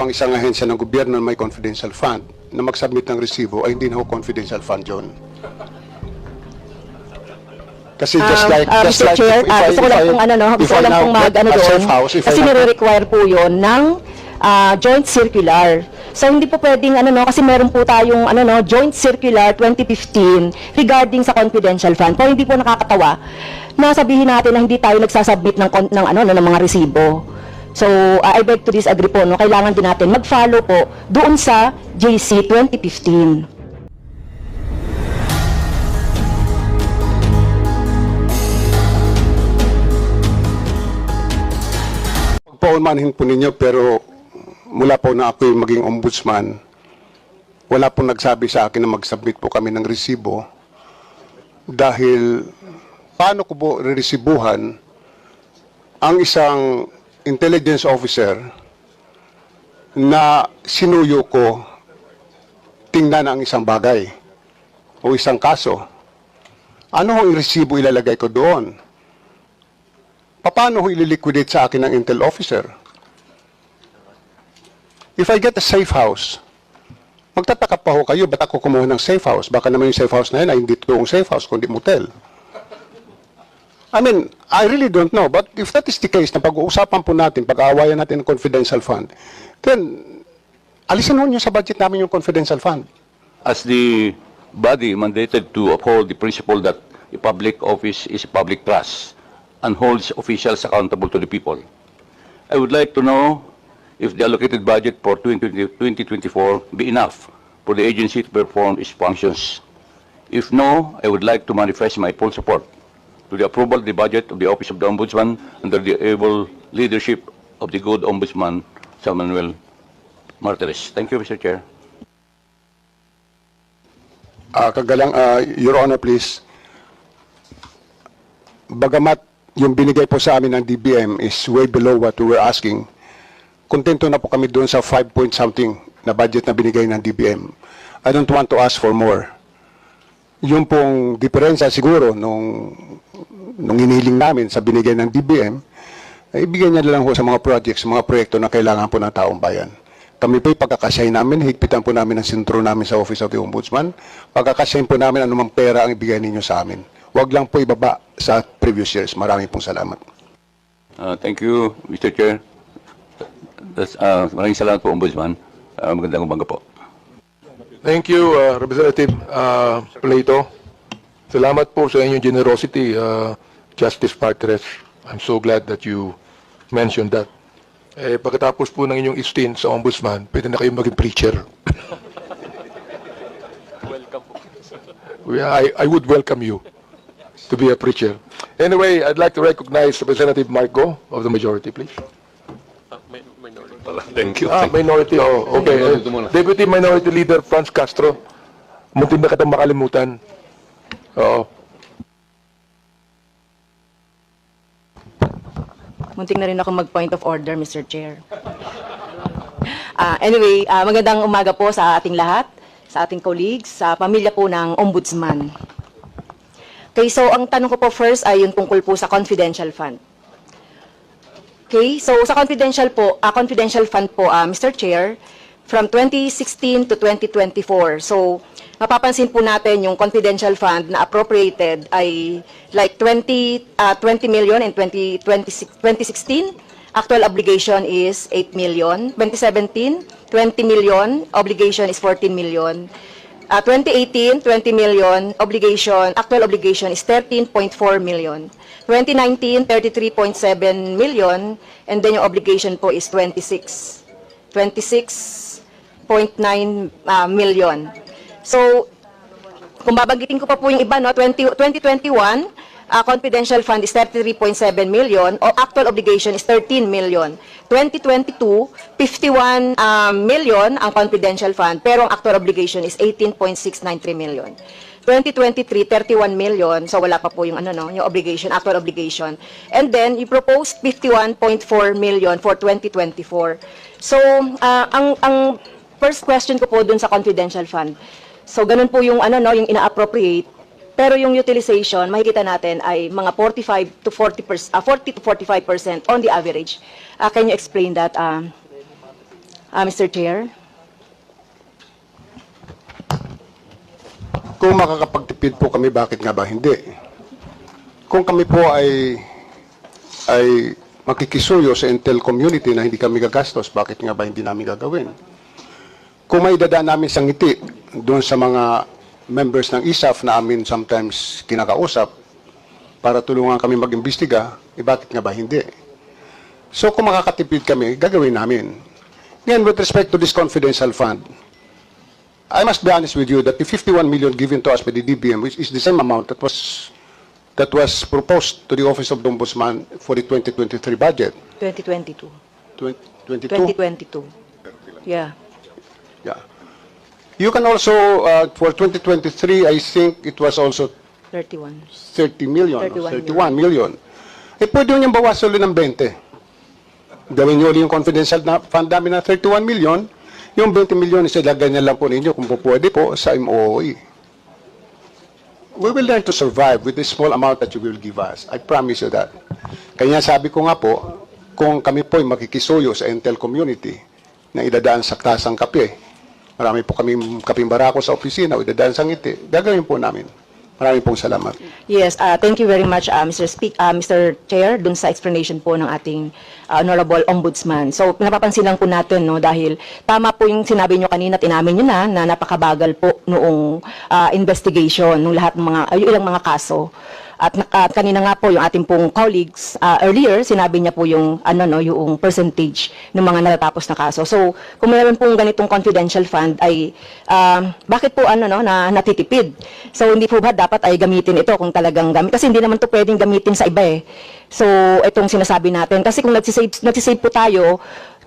ang isang ahensya ng gobyerno may confidential fund na mag-submit ng resibo ay hindi na ho confidential fund yun. Kasi just Um, like, uh, just Mr. like Chair, if ah, I- gusto ko if lang I- pong ano, no, if gusto ko I lang now pong mag get ano a doon. house, Kasi nire-require po 'yon ng ah, joint circular. So hindi po pwedeng ano no kasi meron po tayong ano no joint circular 2015 regarding sa confidential fund. Po hindi po nakakatawa na sabihin natin na hindi tayo nagsasubmit ng ng ano no, ng mga resibo. So ah, I beg to disagree po no kailangan din natin mag-follow po doon sa JC 2015. paumanhin po ninyo pero mula po na ako maging ombudsman, wala po nagsabi sa akin na mag-submit po kami ng resibo dahil paano ko po reresibuhan ang isang intelligence officer na sinuyo ko tingnan ang isang bagay o isang kaso. Ano ang resibo ilalagay ko doon? paano ho ililiquidate sa akin ng intel officer? If I get a safe house, magtataka pa ho kayo, ba't ako kumuha ng safe house? Baka naman yung safe house na yun ay hindi totoong safe house, kundi motel. I mean, I really don't know. But if that is the case, na pag-uusapan po natin, pag-aawayan natin ng confidential fund, then, alisan ho niyo sa budget namin yung confidential fund. as the body mandated to uphold the principle that a public office is a public trust and holds officials accountable to the people. I would like to know if the allocated budget for 2020 2024 be enough for the agency to perform its functions. If no, I would like to manifest my full support to the approval of the budget of the Office of the Ombudsman under the able leadership of the good Ombudsman, San Manuel Martires. Thank you, Mr. Chair. Ah, kagalang, ah, Your Honor, please. Bagamat yung binigay po sa amin ng DBM is way below what we were asking, kontento na po kami doon sa 5 point something na budget na binigay ng DBM. I don't want to ask for more. Yung pong diferensya siguro nung, nung inihiling namin sa binigay ng DBM, ay ibigay niya lang ho sa mga projects, mga proyekto na kailangan po ng taong bayan. Kami po pagkakasyahin namin, higpitan po namin ang sintro namin sa Office of the Ombudsman. Pagkakasyahin po namin anumang pera ang ibigay ninyo sa amin. Huwag lang po ibaba sa previous years. Maraming pong salamat. Uh, Thank you, Mr. Chair. That's, uh, maraming salamat po, Ombudsman. Uh, Magandang umaga po. Thank you, uh, Representative uh, Plato. Salamat po sa inyong generosity, uh, Justice Partres. I'm so glad that you mentioned that. Eh, pagkatapos po ng inyong stint sa Ombudsman, pwede na kayong maging preacher. Welcome. I, I would welcome you to be a preacher. Anyway, I'd like to recognize Representative Marco of the majority, please. Thank you. Ah, minority, oh, okay. Eh, Deputy Minority Leader Franz Castro. Muntin na kitang makalimutan. Oo. Munting na rin ako mag-point of order, Mr. Chair. Ah, anyway, ah, magandang umaga po sa ating lahat, sa ating colleagues, sa pamilya po ng Ombudsman. Okay, so ang tanong ko po first ay yung tungkol po sa confidential fund. Okay, so sa confidential po, ah, confidential fund po, ah, Mr. Chair, from 2016 to 2024. So, mapapansin po natin yung confidential fund na appropriated ay like 20 ah, 20 million in 20, 20 2016. Actual obligation is 8 million. 2017, 20 million. Obligation is 14 million. Uh, 2018, 20 million. Obligation, actual obligation is 13.4 million. 2019, 33.7 million. And then yung obligation po is 26. 26.9 uh, million. So, kung babanggitin ko pa po yung iba, no, 20, 2021, uh, confidential fund is 33.7 million, o actual obligation is 13 million. 2022, 51 um, million ang confidential fund, pero ang actual obligation is 18.693 million. 2023, 31 million, so wala pa po yung ano no, yung obligation, actual obligation. And then you proposed 51.4 million for 2024. So, uh, ang ang first question ko po dun sa confidential fund. So, ganun po yung ano no, yung ina-appropriate. Pero yung utilization, makikita natin ay mga 45 to 40 uh, 40 to 45% on the average. Uh, can you explain that, um, Ah, Mr. Chair? Kung makakapagtipid po kami, bakit nga ba hindi? Kung kami po ay ay makikisuyo sa Intel community na hindi kami gagastos, bakit nga ba hindi namin gagawin? Kung may dadaan namin sa ngiti doon sa mga members ng ISAF na amin sometimes kinakausap para tulungan kami mag-imbestiga, eh bakit nga ba hindi? So kung makakatipid kami, gagawin namin. Ngayon, with respect to this confidential fund, I must be honest with you that the 51 million given to us by the DBM, which is the same amount that was that was proposed to the Office of the Ombudsman for the 2023 budget. 2022. 2022? 2022. Yeah. Yeah. You can also, uh, for 2023, I think it was also 31. 30 million. 31 31 million. Eh, pwede nyo bawasan ulit ng 20. Gawin nyo ulit yung confidential na fund namin na 31 million. Yung 20 million, isilagay na lang po ninyo kung po pwede po sa MOOE. We will learn to survive with the small amount that you will give us. I promise you that. Kaya sabi ko nga po, kung kami po ay makikisuyo sa Intel community na idadaan sa tasang kape, marami po kami kaping barako sa opisina o idadaan sa ngiti, gagawin po namin. Maraming pong salamat. Yes, uh, thank you very much, uh, Mr. Speak, uh, Mr. Chair, dun sa explanation po ng ating uh, Honorable Ombudsman. So, napapansin lang po natin, no, dahil tama po yung sinabi nyo kanina, tinamin nyo na, na napakabagal po noong uh, investigation, nung lahat ng mga, ay, ilang mga kaso. At, at kanina nga po yung ating pong colleagues uh, earlier sinabi niya po yung ano no yung percentage ng mga natatapos na kaso. So kung meron pong ganitong confidential fund ay um, bakit po ano no na natitipid? So hindi po ba dapat ay gamitin ito kung talagang gamit kasi hindi naman to pwedeng gamitin sa iba eh. So itong sinasabi natin kasi kung nagsisave nagsisave po tayo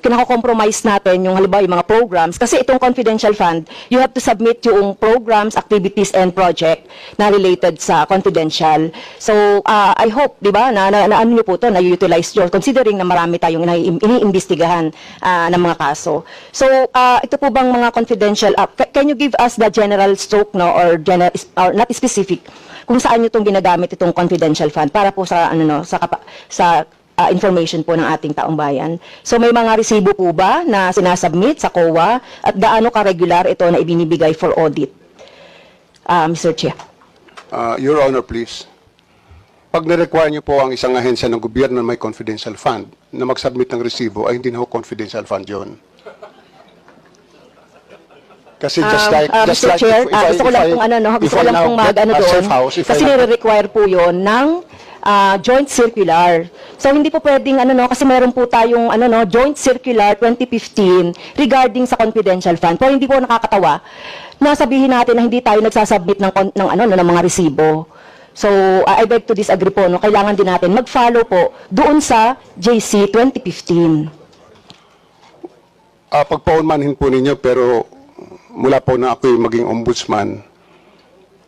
kinako-compromise natin yung halimbawa yung mga programs kasi itong confidential fund you have to submit yung programs, activities and project na related sa confidential. So uh, I hope, 'di ba, na, na, na ano niyo po to na utilize your considering na marami tayong ini- iniimbestigahan ah, ng mga kaso. So uh, ito po bang mga confidential uh, ca- can you give us the general stroke no or general or not specific kung saan niyo tong ginagamit itong confidential fund para po sa ano no sa sa uh, information po ng ating taong bayan. So may mga resibo po ba na sinasubmit sa COA at gaano ka-regular ito na ibinibigay for audit? Ah, Mr. Chair. Uh, Your Honor, please. Pag na-require niyo po ang isang ahensya ng gobyerno na may confidential fund na mag-submit ng resibo, ay hindi na ho confidential fund yun. Kasi just Um, like, ah, just Mr. like Chair, if, if I, gusto ko lang I- ano, no, gusto ko lang now pong get mag ano a doon. house, Kasi nire-require po yon ng ah, joint circular. So hindi po pwedeng ano no kasi meron po tayong ano no joint circular 2015 regarding sa confidential fund. Pero hindi po nakakatawa na sabihin natin na hindi tayo nagsasubmit ng ng ano no, ng mga resibo. So I beg to disagree po no kailangan din natin mag-follow po doon sa JC 2015. Ah, pagpaunmanhin po ninyo, pero mula po na ako'y maging ombudsman,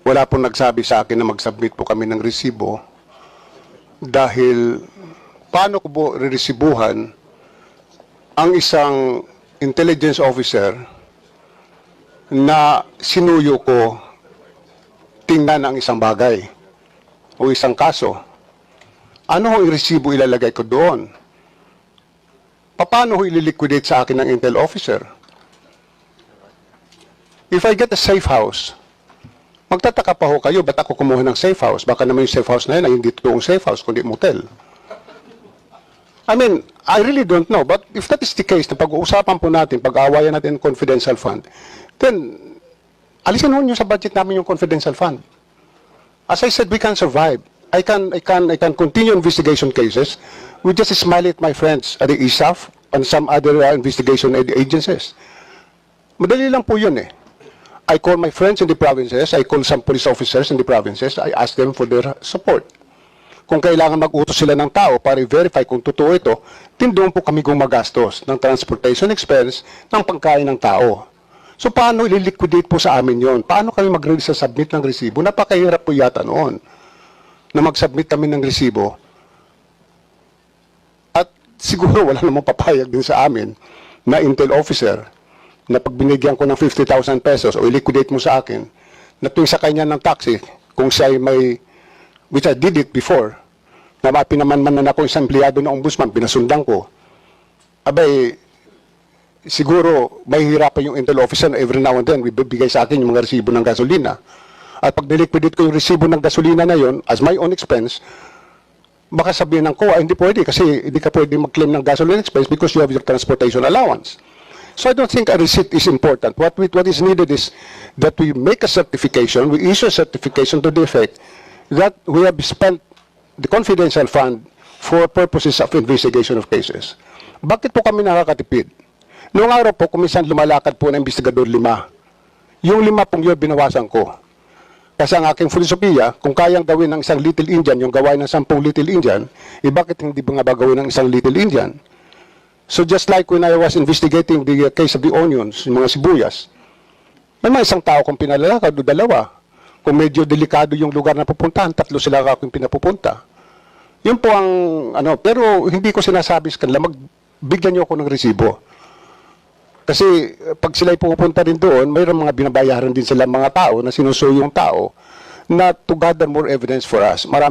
wala po nagsabi sa akin na mag-submit po kami ng resibo dahil paano ko po reresibuhan ang isang intelligence officer na sinuyo ko tingnan ang isang bagay o isang kaso. Ano ho resibo ilalagay ko doon? paano ho ililiquidate sa akin ng intel officer? If I get a safe house, magtataka pa ho kayo, ba't ako kumuha ng safe house? Baka naman yung safe house na yun ay hindi totoong safe house, kundi motel. I mean, I really don't know. But if that is the case, na pag-uusapan po natin, pag-aawayan natin confidential fund, then, alisin ho nyo sa budget namin yung confidential fund. As I said, we can survive. I can, I can, I can continue investigation cases. We just smile at my friends at the ISAF and some other uh, investigation ag- agencies. Madali lang po yun eh. I call my friends in the provinces, I call some police officers in the provinces, I ask them for their support. Kung kailangan mag-utos sila ng tao para i-verify kung totoo ito, din doon po kami gumagastos ng transportation expense ng pangkain ng tao. So paano ililiquidate po sa amin yon? Paano kami mag-submit ng resibo? Napakahirap po yata noon na mag-submit kami ng resibo. At siguro wala namang papayag din sa amin na intel officer na pag ko ng 50,000 pesos o i-liquidate mo sa akin, na tuwing sakay niya ng taxi, kung siya ay may, which I did it before, na mapinamanman na ako isang empleyado ng ombudsman, pinasundan ko, abay, siguro mahihirapan yung intel officer na every now and then bibigay sa akin yung mga resibo ng gasolina. At pag niliquidate ko yung resibo ng gasolina na yon as my own expense, baka sabihin ng COA, hindi pwede kasi hindi ka pwede mag-claim ng gasoline expense because you have your transportation allowance. So I don't think a receipt is important. What we, what is needed is that we make a certification, we issue a certification to the effect that we have spent the confidential fund for purposes of investigation of cases. Bakit po kami nakakatipid? Noong araw po, kumisan lumalakad po na investigador lima. Yung lima pong yun, binawasan ko. Kasi ang aking filosofiya, kung kayang gawin ng isang Little Indian, yung gawain ng sampung Little Indian, eh bakit hindi ba nga ba gawin ng isang Little Indian? So just like when I was investigating the uh, case of the onions, yung mga sibuyas, may mga isang tao kong pinalalakad o dalawa. Kung medyo delikado yung lugar na pupuntahan, tatlo sila akong pinapupunta. Yun po ang ano, pero hindi ko sinasabi sa kanila, magbigyan niyo ako ng resibo. Kasi eh, pag sila'y pupunta rin doon, mayroong mga binabayaran din sila mga tao na sinusuyo yung tao na to gather more evidence for us. Marami